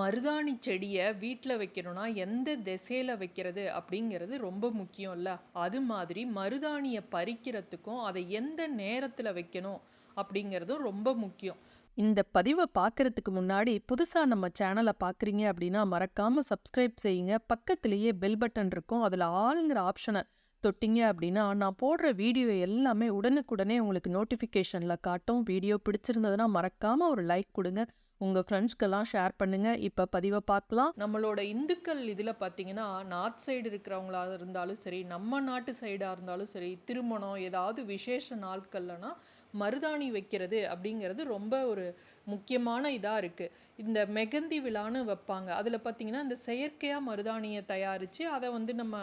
மருதாணி செடியை வீட்டில் வைக்கணும்னா எந்த திசையில் வைக்கிறது அப்படிங்கிறது ரொம்ப முக்கியம்ல. அது மாதிரி மருதாணியை பறிக்கிறதுக்கும் அதை எந்த நேரத்தில் வைக்கணும் அப்படிங்கிறதும் ரொம்ப முக்கியம். இந்த பதிவை பார்க்குறதுக்கு முன்னாடி புதுசாக நம்ம சேனலை பார்க்குறீங்க அப்படின்னா மறக்காமல் சப்ஸ்கிரைப் செய்யுங்க. பக்கத்துலேயே பெல் பட்டன் இருக்கும். அதில் ஆளுங்கிற ஆப்ஷனை தொட்டிங்க அப்படின்னா நான் போடுற வீடியோ எல்லாமே உடனுக்குடனே உங்களுக்கு நோட்டிஃபிகேஷனில் காட்டும். வீடியோ பிடிச்சிருந்ததுன்னா மறக்காமல் ஒரு லைக் கொடுங்க. உங்கள் ஃப்ரெண்ட்ஸ்க்கெல்லாம் ஷேர் பண்ணுங்கள் இப்போ பதிவை பார்க்கலாம். நம்மளோட இந்துக்கள் இதில் பார்த்தீங்கன்னா நார்த் சைடு இருக்கிறவங்களாக இருந்தாலும் சரி நம்ம நாட்டு சைடாக இருந்தாலும் சரி திருமணம் ஏதாவது விசேஷ நாட்கள்லனா மருதாணி வைக்கிறது அப்படிங்கிறது ரொம்ப ஒரு முக்கியமான இதாக இருக்குது இந்த மெகந்தி விழான்னு வைப்பாங்க. அதில் பார்த்தீங்கன்னா இந்த செயற்கையாக மருதாணியை தயாரித்து அதை வந்து நம்ம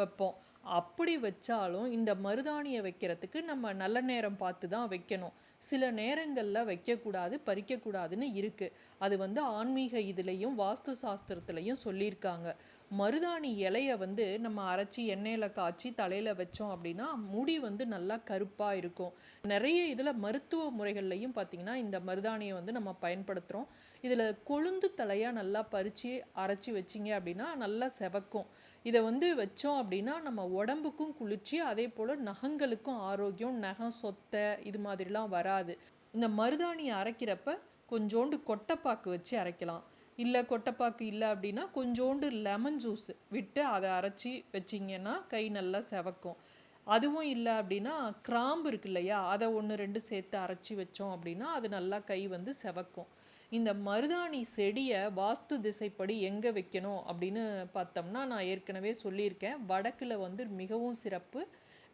வைப்போம். அப்படி வச்சாலும் இந்த மருதாணியை வைக்கிறதுக்கு நம்ம நல்ல நேரம் பார்த்து தான் வைக்கணும். சில நேரங்களில் வைக்கக்கூடாது பறிக்கக்கூடாதுன்னு இருக்குது அது வந்து ஆன்மீக இதுலேயும் வாஸ்து சாஸ்திரத்துலேயும் சொல்லியிருக்காங்க. மருதாணி இலையை வந்து நம்ம அரைச்சி எண்ணெயில் காய்ச்சி தலையில் வச்சோம் அப்படின்னா முடி வந்து நல்லா கருப்பாக இருக்கும். நிறைய இதில் மருத்துவ முறைகள்லையும் பார்த்திங்கன்னா இந்த மருதாணியை வந்து நம்ம பயன்படுத்துகிறோம் இதில் கொழுந்து தலையாக நல்லா பறித்து அரைச்சி வச்சிங்க அப்படின்னா நல்லா செவக்கும். இதை வந்து வச்சோம் அப்படின்னா நம்ம உடம்புக்கும் குளிர்ச்சி அதே போல் நகங்களுக்கும் ஆரோக்கியம் நகம் சொத்தை இது மாதிரிலாம் வராது. இந்த மருதாணியை அரைக்கிறப்ப கொஞ்சோண்டு கொட்டைப்பாக்கு வச்சு அரைக்கலாம். இல்லை கொட்டைப்பாக்கு இல்லை அப்படின்னா கொஞ்சோண்டு லெமன் ஜூஸ் விட்டு அதை அரைச்சி வச்சிங்கன்னா கை நல்லா செவக்கும். அதுவும் இல்லை அப்படின்னா கிராம்பு இருக்கு இல்லையா அதை ஒன்று ரெண்டு சேர்த்து அரைச்சி வச்சோம் அப்படின்னா அது நல்லா கை வந்து செவக்கும். இந்த மருதாணி செடியை வாஸ்து திசைப்படி எங்கே வைக்கணும் அப்படின்னு பார்த்தோம்னா நான் ஏற்கனவே சொல்லியிருக்கேன். வடக்கில் வந்து மிகவும் சிறப்பு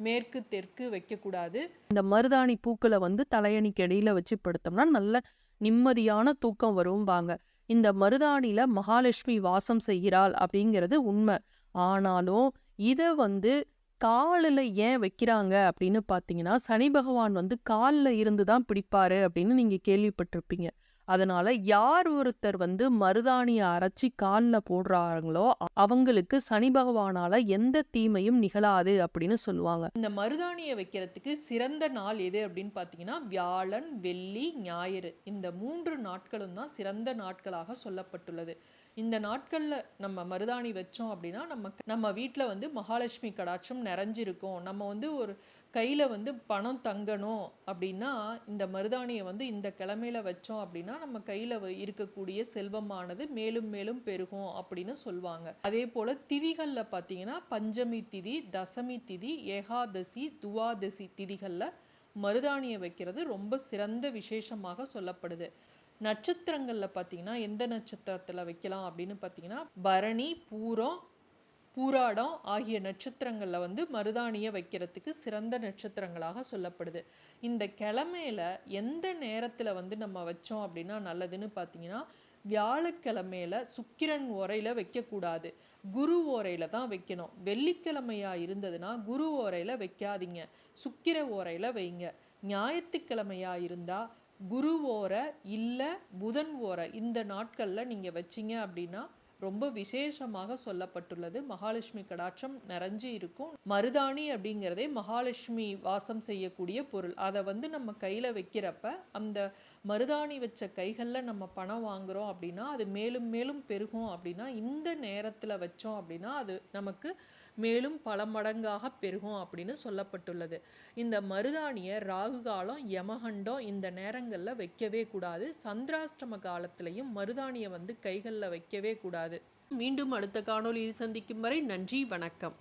மேற்கு தெற்கு வைக்கக்கூடாது. இந்த மருதாணி பூக்களை வந்து தலையணிக்கு இடையில வச்சு படுத்தோம்னா நல்ல நிம்மதியான தூக்கம் வரும்பாங்க. இந்த மருதாணியில் மகாலட்சுமி வாசம் செய்கிறாள் அப்படிங்கிறது உண்மை. ஆனாலும் இதை வந்து காலில் ஏன் வைக்கிறாங்க அப்படின்னு பார்த்தீங்கன்னா சனி பகவான் வந்து காலில் இருந்து தான் பிடிப்பாரு அப்படின்னு நீங்கள் கேள்விப்பட்டிருப்பீங்க. அதனால யார் ஒருத்தர் வந்து மருதாணியை அரைச்சி காலில் போடுறாங்களோ அவங்களுக்கு சனி பகவானால எந்த தீமையும் நிகழாது அப்படின்னு சொல்லுவாங்க. இந்த மருதாணியை வைக்கிறதுக்கு சிறந்த நாள் எது அப்படின்னு பார்த்தீங்கன்னா வியாழன் வெள்ளி ஞாயிறு. இந்த மூன்று நாட்களும் தான் சிறந்த நாட்களாக சொல்லப்பட்டுள்ளது. இந்த நாட்களில் நம்ம மருதாணி வச்சோம் அப்படின்னா நம்ம நம்ம வீட்டில் வந்து மகாலட்சுமி கடாட்சம் நிறைஞ்சிருக்கும். நம்ம வந்து ஒரு கையில் வந்து பணம் தங்கணும் அப்படின்னா இந்த மருதாணியை வந்து இந்த கிழமையில வச்சோம் அப்படின்னா நம்ம கையில் இருக்கக்கூடிய செல்வமானது மேலும் மேலும் பெருகும் அப்படின்னு சொல்லுவாங்க அதே போல் திதிகளில் பார்த்தீங்கன்னா பஞ்சமி திதி தசமி திதி ஏகாதசி துவாதசி திதிகளில் மருதாணியை வைக்கிறது ரொம்ப சிறந்த விசேஷமாக சொல்லப்படுது. நட்சத்திரங்களில் பார்த்தீங்கன்னா எந்த நட்சத்திரத்தில் வைக்கலாம் அப்படின்னு பார்த்தீங்கன்னா பரணி பூரம் பூராடம் ஆகிய நட்சத்திரங்களில் வந்து மருதாணியை வைக்கிறதுக்கு சிறந்த நட்சத்திரங்களாக சொல்லப்படுது. இந்த கிழமையில எந்த நேரத்தில் வந்து நம்ம வச்சோம் அப்படின்னா நல்லதுன்னு பார்த்தீங்கன்னா வியாழக்கிழமையில சுக்கிரன் ஓரையில் வைக்கக்கூடாது. குரு ஓரையில் தான் வைக்கணும். வெள்ளிக்கிழமையாக இருந்ததுன்னா குரு ஓரையில் வைக்காதீங்க. சுக்கிர ஓரையில் வைங்க. ஞாயிற்றுக்கிழமையாக இருந்தால் குரு ஓரை இல்லை புதன் ஓரை இந்த நாட்களில் நீங்கள் வச்சிங்க அப்படின்னா ரொம்ப விசேஷமாக சொல்லப்பட்டுள்ளது. மகாலட்சுமி கடாட்சம் நிறைஞ்சு இருக்கும். மருதாணி அப்படிங்கிறதே மகாலட்சுமி வாசம் செய்யக்கூடிய பொருள். அதை வந்து நம்ம கையில் வைக்கிறப்ப அந்த மருதாணி வச்ச கைகளில் நம்ம பணம் வாங்குகிறோம் அப்படின்னா அது மேலும் மேலும் பெருகும் அப்படின்னா இந்த நேரத்தில் வச்சோம் அப்படின்னா அது நமக்கு மேலும் பல மடங்காக பெருகும் அப்படின்னு சொல்லப்பட்டுள்ளது. இந்த மருதாணியை ராகு காலம் யமகண்டம் இந்த நேரங்களில் வைக்கவே கூடாது. சந்திராஷ்டம காலத்திலையும் மருதாணியை வந்து கைகளில் வைக்கவே கூடாது. மீண்டும் அடுத்த காணொலியில் சந்திக்கும் வரை நன்றி வணக்கம்.